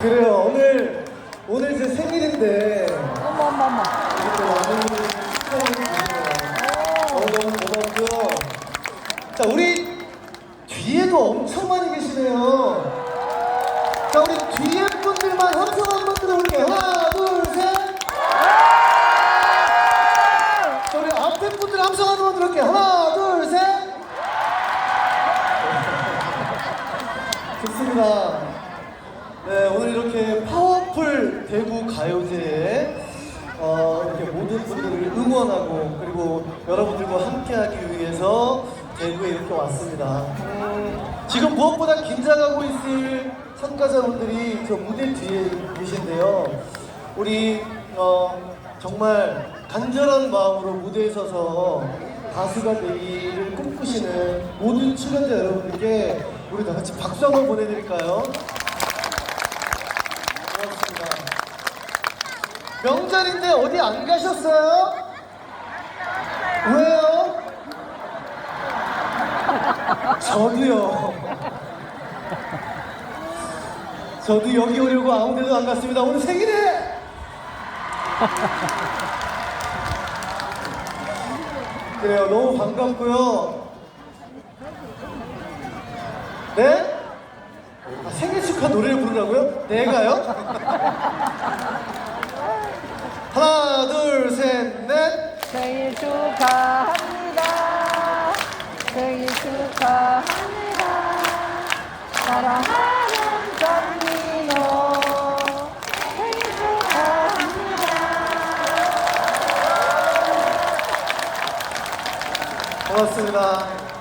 그래요. 오늘 오늘 제 생일인데 어머 어머 어머. 이렇게 많은 분들이 축하해 주세요. 어, 너무 고맙고요. 자, 우리 뒤에도 엄청 많이 계시네요. 자, 우리 뒤에 분들만 함성 한번 들어볼게요. 하나, 둘, 셋. 자, 우리 앞에 분들 함성 한번 들어볼게요. 하나, 둘, 셋. 좋습니다. 대구 가요제에 어, 이렇게 모든 분들을 응원하고 그리고 여러분들과 함께하기 위해서 대구에 이렇게 왔습니다. 음, 지금 무엇보다 긴장하고 있을 참가자분들이 저 무대 뒤에 계신데요. 우리 어, 정말 간절한 마음으로 무대에 서서 가수가 되기를 꿈꾸시는 모든 출연자 여러분들께 우리 다 같이 박수 한번 보내드릴까요? 고맙습니다. 명절인데 어디 안 가셨어요? 왜요? 저도요. 저도 여기 오려고 아무 데도 안 갔습니다. 오늘 생일에! 그래요. 너무 반갑고요. 네? 아, 생일 축하 노래를 부르라고요? 내가요? 생일 축하합니다. 생일 축하합니다. 사랑하는 정민호. 생일 축하합니다. 고맙습니다.